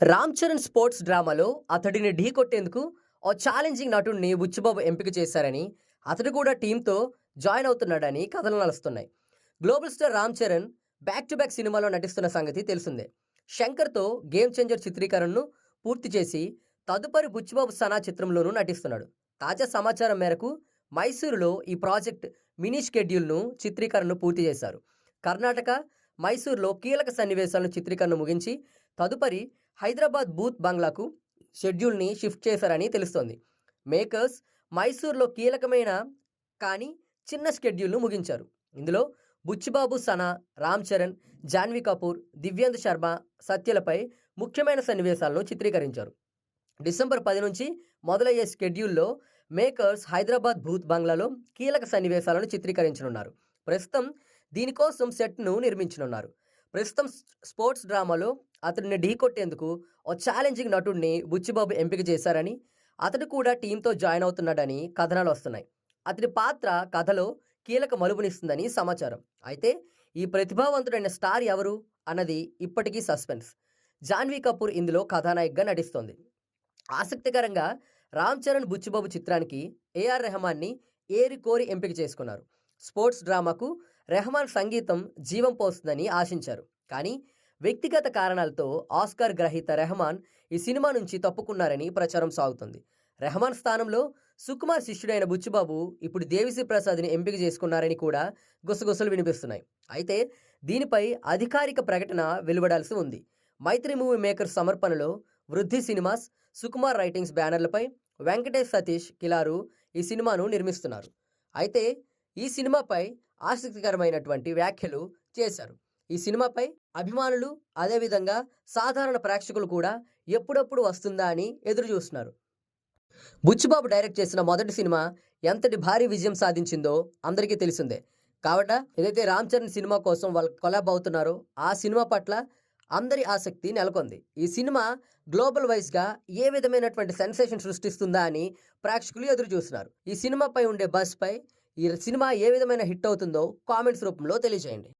Ram Charan sports డ్రామాలో అతడిని ఢీకొట్టేందుకు ఓ challenging నటుడిని Buchibabu ఎంపిక చేశారని అతడు కూడా టీంతో జాయిన్ అవుతున్నాడని కథలు నడుస్తున్నాయి. Global star Ram Charan back to back సినిమాలో నటిస్తున్న సంగతి తెలిసిందే. శంకర్తో గేమ్ చేంజర్ చిత్రీకరణను పూర్తి చేసి తదుపరి బుచ్చిబాబు సనా చిత్రంలోనూ నటిస్తున్నాడు. తాజా సమాచారం మేరకు మైసూరులో ఈ ప్రాజెక్ట్ మినీ షెడ్యూల్ను చిత్రీకరణను పూర్తి చేశారు. కర్ణాటక మైసూర్లో కీలక సన్నివేశాలను చిత్రీకరణ ముగించి తదుపరి హైదరాబాద్ బూత్ బంగ్లాకు షెడ్యూల్ని షిఫ్ట్ చేశారని తెలుస్తోంది. మేకర్స్ మైసూర్లో కీలకమైన కానీ చిన్న షెడ్యూల్ను ముగించారు. ఇందులో బుచ్చిబాబు సనా రామ్ చరణ్ జాన్వీ కపూర్ దివ్యాంద్ శర్మ సత్యలపై ముఖ్యమైన సన్నివేశాలను చిత్రీకరించారు. డిసెంబర్ పది నుంచి మొదలయ్యే షెడ్యూల్లో మేకర్స్ హైదరాబాద్ భూత్ బంగ్లాలో కీలక సన్నివేశాలను చిత్రీకరించనున్నారు. ప్రస్తుతం దీనికోసం సెట్ను నిర్మించనున్నారు. ప్రస్తుతం స్పోర్ట్స్ డ్రామాలో అతడిని ఢీకొట్టేందుకు ఓ ఛాలెంజింగ్ నటుడిని బుచ్చిబాబు ఎంపిక చేశారని అతడు కూడా టీంతో జాయిన్ అవుతున్నాడని కథనాలు వస్తున్నాయి. అతడి పాత్ర కథలో కీలక మలుపునిస్తుందని సమాచారం. అయితే ఈ ప్రతిభావంతుడైన స్టార్ ఎవరు అన్నది ఇప్పటికీ సస్పెన్స్. జాన్వీ కపూర్ ఇందులో కథానాయకగా నటిస్తోంది. ఆసక్తికరంగా రామ్ చరణ్ బుచ్చిబాబు చిత్రానికి ఏఆర్ రెహమాన్ని ఏరి కోరి ఎంపిక చేసుకున్నారు. స్పోర్ట్స్ డ్రామాకు రెహమాన్ సంగీతం జీవం పోస్తుందని ఆశించారు. కానీ వ్యక్తిగత కారణాలతో ఆస్కార్ గ్రహీత రెహమాన్ ఈ సినిమా నుంచి తప్పుకున్నారని ప్రచారం సాగుతుంది. రెహమాన్ స్థానంలో సుకుమార్ శిష్యుడైన బుచ్చిబాబు ఇప్పుడు దేవిశ్రీ ప్రసాద్ని ఎంపిక చేసుకున్నారని కూడా గుసగుసలు వినిపిస్తున్నాయి. అయితే దీనిపై అధికారిక ప్రకటన వెలువడాల్సి ఉంది. మైత్రి మూవీ మేకర్ సమర్పణలో వృద్ధి సినిమాస్ సుకుమార్ రైటింగ్స్ బ్యానర్లపై వెంకటేష్ సతీష్ కిలారు ఈ సినిమాను నిర్మిస్తున్నారు. అయితే ఈ సినిమాపై ఆసక్తికరమైనటువంటి వ్యాఖ్యలు చేశారు. ఈ సినిమాపై అభిమానులు అదేవిధంగా సాధారణ ప్రేక్షకులు కూడా ఎప్పుడప్పుడు వస్తుందా అని ఎదురు చూస్తున్నారు బుచ్చిబాబు డైరెక్ట్ చేసిన మొదటి సినిమా ఎంతటి భారీ విజయం సాధించిందో అందరికీ తెలిసిందే. కాబట్టి ఏదైతే రామ్ చరణ్ సినిమా కోసం వాళ్ళు కొలాబ్ అవుతున్నారో ఆ సినిమా పట్ల అందరి ఆసక్తి నెలకొంది. ఈ సినిమా గ్లోబల్ వైజ్గా ఏ విధమైనటువంటి సెన్సేషన్ సృష్టిస్తుందా అని ప్రేక్షకులు ఎదురు చూస్తున్నారు ఈ సినిమాపై ఉండే బస్పై ఈ సినిమా ఏ విధమైన హిట్ అవుతుందో కామెంట్స్ రూపంలో తెలియజేయండి.